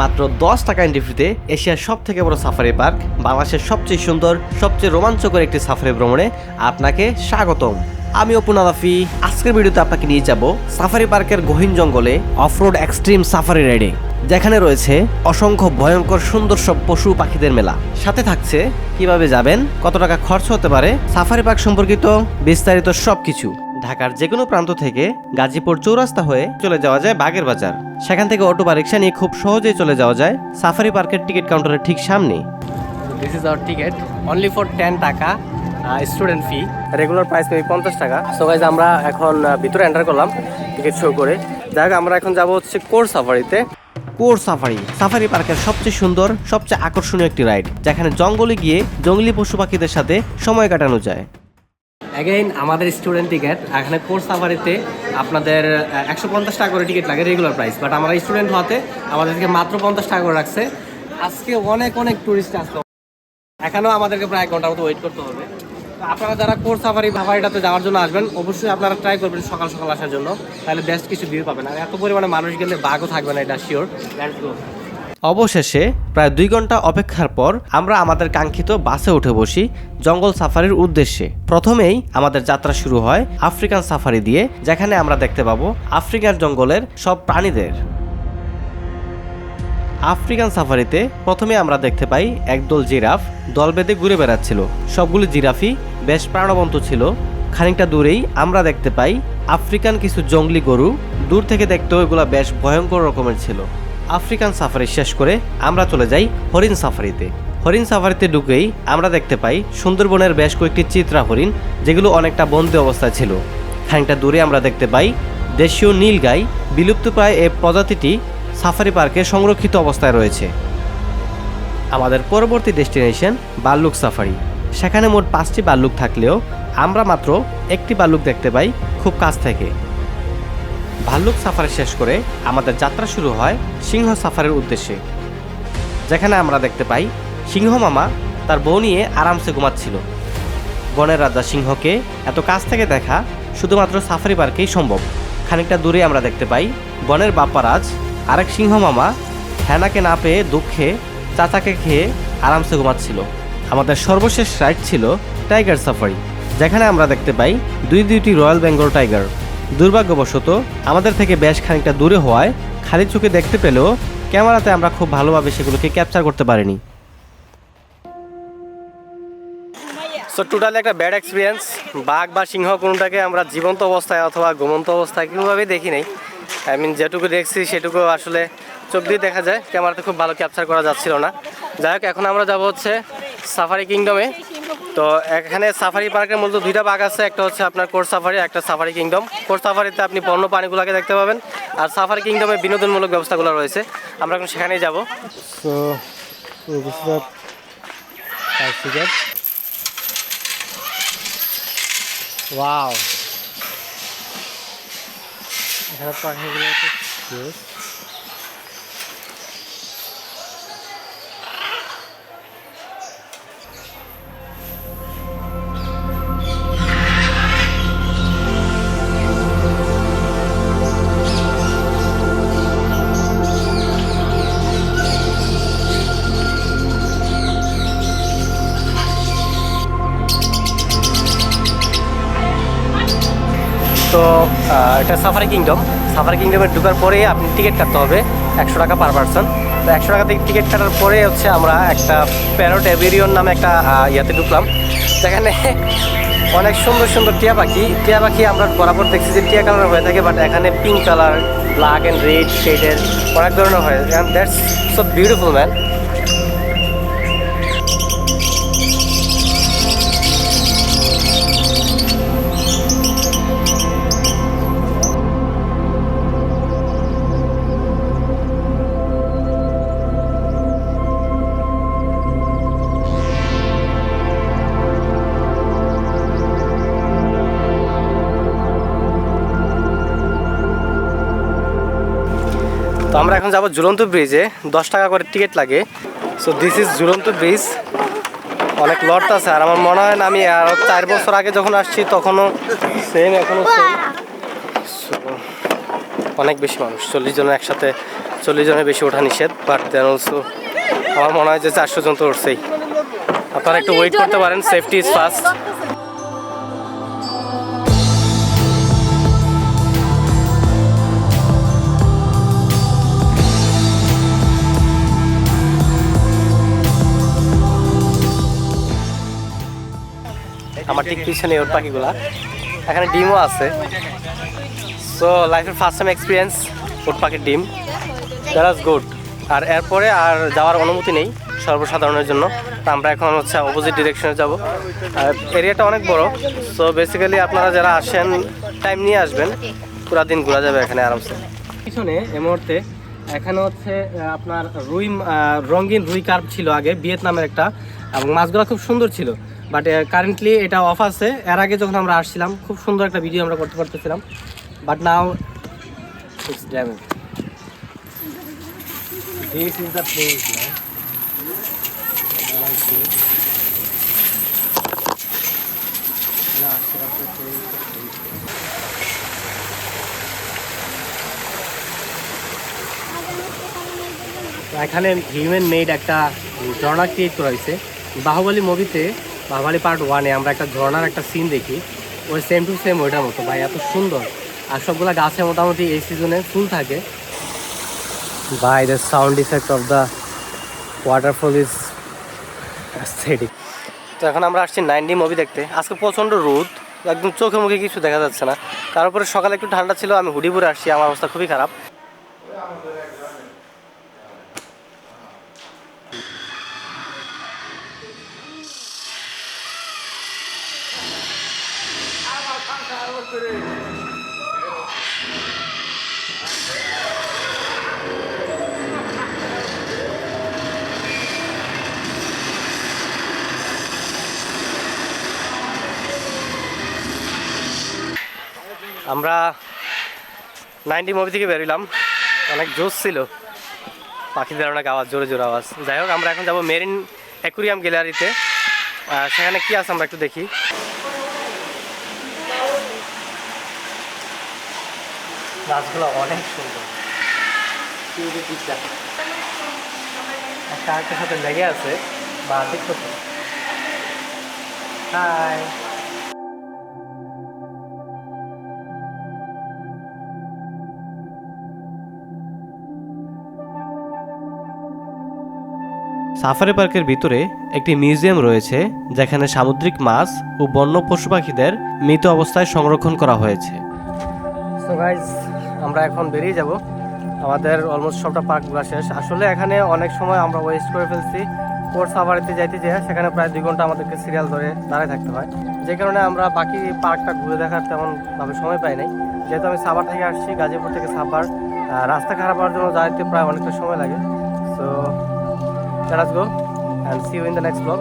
মাত্র দশ টাকা এন্ট্রি ফ্রিতে এশিয়ার সব থেকে বড় সাফারি পার্ক বাংলাদেশের সবচেয়ে সুন্দর, সবচেয়ে রোমাঞ্চকর একটি সাফারি ভ্রমণে আপনাকে স্বাগতম। আমি অপু নাদাফি, আজকের ভিডিওতে আপনাকে নিয়ে যাব সাফারি পার্কের গহীন জঙ্গলে অফরোড এক্সট্রিম সাফারি রাইডে যেখানে রয়েছে অসংখ্য ভয়ঙ্কর সুন্দর সব পশু পাখিদের মেলা। সাথে থাকছে কীভাবে যাবেন, কত টাকা খরচ হতে পারে সাফারি পার্ক সম্পর্কিত বিস্তারিত সবকিছু। ঢাকার যে কোনো প্রান্ত থেকে গাজীপুর চৌরাস্তা হয়ে চলে যাওয়া যায় বাগের বাজার। সেখান থেকে অটো বা রিক্সা নিয়ে খুব সহজেই চলে যাওয়া যায় সাফারি পার্কের টিকিট কাউন্টারের ঠিক সামনে। This is our ticket only for ten টাকা স্টুডেন্ট ফি রেগুলার প্রাইস পেয়ে পঞ্চাশ টাকা। সো গাইজ আমরা এখন ভিতরে এন্টার করলাম টিকিট শো করে। যাই আমরা এখন যাব হচ্ছে কোর সাফারিতে। কোর সাফারি সাফারি পার্কের সবচেয়ে সুন্দর সবচেয়ে আকর্ষণীয় একটি রাইড যেখানে জঙ্গলে গিয়ে জঙ্গলি পশু পাখিদের সাথে সময় কাটানো যায়। অ্যাগেইন আমাদের স্টুডেন্ট টিকিট এখানে কোর্স সাফারিতে আপনাদের একশো পঞ্চাশ টাকা করে টিকিট লাগে রেগুলার প্রাইস বাট আমরা স্টুডেন্ট হওয়াতে আমাদেরকে মাত্র পঞ্চাশ টাকা করে রাখছে। আজকে অনেক অনেক টুরিস্ট আসতো এখানেও আমাদেরকে প্রায় এক ঘণ্টার মতো ওয়েট করতে হবে। আপনারা যারা কোর্স সাফারি সাফারিটাতে যাওয়ার জন্য আসবেন, অবশ্যই আপনারা ট্রাই করবেন সকাল সকাল আসার জন্য, তাহলে বেস্ট কিছু ভিউ পাবেন। আর এত পরিমাণে মানুষ গেলে বাঘও থাকবে না, এটা শিওর অবশেষে প্রায় দুই ঘণ্টা অপেক্ষার পর আমরা আমাদের কাঙ্ক্ষিত বাসে উঠে বসি জঙ্গল সাফারির উদ্দেশ্যে। প্রথমেই আমাদের যাত্রা শুরু হয় আফ্রিকান সাফারি দিয়ে, যেখানে আমরা দেখতে পাবো আফ্রিকান জঙ্গলের সব প্রাণীদের। আফ্রিকান সাফারিতে প্রথমে আমরা দেখতে পাই একদল জিরাফ দল বেঁধে ঘুরে বেড়াচ্ছিল। সবগুলো জিরাফই বেশ প্রাণবন্ত ছিল। খানিকটা দূরেই আমরা দেখতে পাই আফ্রিকান কিছু জঙ্গলি গরু, দূর থেকে দেখতেও এগুলো বেশ ভয়ঙ্কর রকমের ছিল। আফ্রিকান সাফারি শেষ করে আমরা চলে যাই হরিণ সাফারিতে। হরিণ সাফারিতে ঢুকেই আমরা দেখতে পাই সুন্দরবনের বেশ কয়েকটি চিত্রা হরিণ, যেগুলো অনেকটা বন্দি অবস্থায় ছিল। খানিকটা দূরে আমরা দেখতে পাই দেশীয় নীলগাই বিলুপ্তপ্রায় এই প্রজাতিটি সাফারি পার্কে সংরক্ষিত অবস্থায় রয়েছে। আমাদের পরবর্তী ডেস্টিনেশন বাল্লুক সাফারি। সেখানে মোট পাঁচটি বাল্লুক থাকলেও আমরা মাত্র একটি বাল্লুক দেখতে পাই খুব কাছ থেকে। ভাল্লুক সাফারি শেষ করে আমাদের যাত্রা শুরু হয় সিংহ সাফারির উদ্দেশ্যে। যেখানে আমরা দেখতে পাই সিংহ মামা তার বউ নিয়ে আরামসে ঘুমাচ্ছিল। বনের রাজা সিংহকে এত কাছ থেকে দেখা শুধুমাত্র সাফারি পার্কেই সম্ভব। খানিকটা দূরে আমরা দেখতে পাই বনের বাপ্পারাজ, আরেক সিংহ মামা হ্যানাকে না পেয়ে দুঃখে চাচাকে খেয়ে আরামসে ঘুমাচ্ছিল। আমাদের সর্বশেষ রাইড ছিল টাইগার সাফারি, যেখানে আমরা দেখতে পাই দুই দুইটি রয়্যাল বেঙ্গল টাইগার। দুর্ভাগ্যবশত, আমাদের থেকে বেশ খানিকটা দূরে হওয়ায় খালি চোখে দেখতে পেলেও ক্যামেরাতে আমরা খুব ভালোভাবে সেগুলোকে ক্যাপচার করতে পারিনি। সো টোটালি একটা ব্যাড এক্সপিরিয়েন্স বাঘ বা সিংহ কোনোটাকে আমরা জীবন্ত অবস্থায় অথবা ঘুমন্ত অবস্থায় কোনোভাবেই দেখি নাই। আই মিন যেটুকু দেখছি সেটুকু আসলে চোখ দিয়ে দেখা যায়। ক্যামেরাতে খুব ভালো ক্যাপচার করা যাচ্ছিল না। যাই হোক, এখন আমরা যাব হচ্ছে সাফারি কিংডমে তো এখানে সাফারি পার্কের মূলত দুইটা বাঘ আছে। একটা হচ্ছে আপনার কোর সাফারি একটা সাফারি কিংডম কোর সাফারিতে আপনি বন্য প্রাণীগুলোকে দেখতে পাবেন। আর সাফারি কিংডমে বিনোদনমূলক ব্যবস্থাগুলো রয়েছে। আমরা এখন সেখানেই যাব। ওয়াও এখানে পাখিগুলো তো এটা সাফারি কিংডম সাফারি কিংডমে ঢুকার পরে আপনি টিকিট কাটতে হবে, একশো টাকা পার পার্সন তো একশো টাকা থেকে টিকিট কাটার পরে হচ্ছে আমরা একটা প্যারোট এভিরিয়ন নামে একটা ইয়াতে ঢুকলাম। সেখানে অনেক সুন্দর সুন্দর টিয়া পাখি। টিয়া পাখি আমরা বরাবর দেখছি যে টিয়া কালার হয়ে থাকে বাট এখানে pink colour black and red শেডের অনেক ধরনের হয়। দ্যাটস সো বিউটিফুল ম্যান তো আমরা এখন যাব ঝুলন্ত ব্রিজে দশ টাকা করে টিকিট লাগে। সো দিস ইজ ঝুলন্ত ব্রিজ অনেক লট আছে। আর আমার মনে হয় না আমি আর চার বছর আগে যখন আসছি, তখনও সেম এখনও অনেক বেশি মানুষ। চল্লিশ জন একসাথে চল্লিশ জনের বেশি ওঠা নিষেধ। বাট দেন অলসো আমার মনে হয় যে চারশো জন তো উঠছেই। আপনারা একটু ওয়েট করতে পারেন। সেফটি ইজ ফার্স্ট আমার ঠিক পিছনে ওর পাখিগুলা। এখানে ডিমও আছে। সো লাইফের ফার্স্ট টাইম এক্সপিরিয়েন্স উট পাখির ডিম। দ্যাট আজ গুড আর এরপরে আর যাওয়ার অনুমতি নেই সর্বসাধারণের জন্য। আমরা এখন হচ্ছে অপোজিট ডিরেকশনে যাব। এরিয়াটা অনেক বড়। সো বেসিক্যালি আপনারা যারা আসেন টাইম নিয়ে আসবেন। পুরা দিন ঘোরা যাবে এখানে আরামসে। পিছনে এ মুহূর্তে এখানে হচ্ছে আপনার রুই রঙিন রুই কার্প ছিল আগে, ভিয়েতনামের একটা। এবং মাছগুলো খুব সুন্দর ছিল। বাট কারেন্টলি এটা অফ আছে এর আগে যখন আমরা আসছিলাম খুব সুন্দর একটা ভিডিও আমরা করতে পারতেছিলাম but now it's damage This is the place, man. Like this. Yeah, Shiraka place. তো এখানে হিউম্যান মেড একটা ঝর্ণা ক্রিয়েট করা হয়েছে বাহুবলী মুভিতে বাহুবলী পার্ট ওয়ানে আমরা একটা ঝর্নার একটা সিন দেখি। ওই সেম টু সেম ওইটার মতো ভাই এত সুন্দর। আর সবগুলা গাছে মোটামুটি এই সিজনে ফুল থাকে। ভাই the sound effect of the waterfall is aesthetic তো এখন আমরা আসছি নাইনডি মুভি দেখতে। আজকে প্রচণ্ড রোদ একদম চোখে মুখে কিছু দেখা যাচ্ছে না। তার তারপরে সকালে একটু ঠান্ডা ছিল আমি হুডি পরে আসছি আমার অবস্থা খুবই খারাপ। আমরা নাইনটি মুভি থেকে বেরোলাম। অনেক জোশ ছিল। পাখিদের অনেক আওয়াজ জোরে জোরে আওয়াজ। যাই হোক, আমরা এখন যাব মেরিন অ্যাকুরিয়াম গ্যালারিতে। সেখানে কি আছে আমরা একটু দেখি। গাছগুলো অনেক সুন্দর। একটা আরেকটার সাথে লেগে আছে বা দেখতে হাই। সাফারি পার্কের ভিতরে একটি মিউজিয়াম রয়েছে যেখানে সামুদ্রিক মাছ ও বন্য পশু পাখিদের মৃত অবস্থায় সংরক্ষণ করা হয়েছে। সো গাইজ আমরা এখন বেরিয়ে যাব। আমাদের অলমোস্ট সবটা পার্কগুলো শেষ। আসলে এখানে অনেক সময় আমরা ওয়েস্ট করে ফেলছি। কোর্ট সাফারিতে যাইতে যেয়ে সেখানে প্রায় দুই ঘণ্টা আমাদেরকে সিরিয়াল ধরে দাঁড়ায় থাকতে হয়। যে কারণে আমরা বাকি পার্কটা ঘুরে দেখার তেমনভাবে সময় পাই নাই। যেহেতু আমি সাভার থেকে আসছি, গাজীপুর থেকে সাভার রাস্তা খারাপ হওয়ার জন্য যাইতে প্রায় অনেকটা সময় লাগে। So go and see you in the next vlog.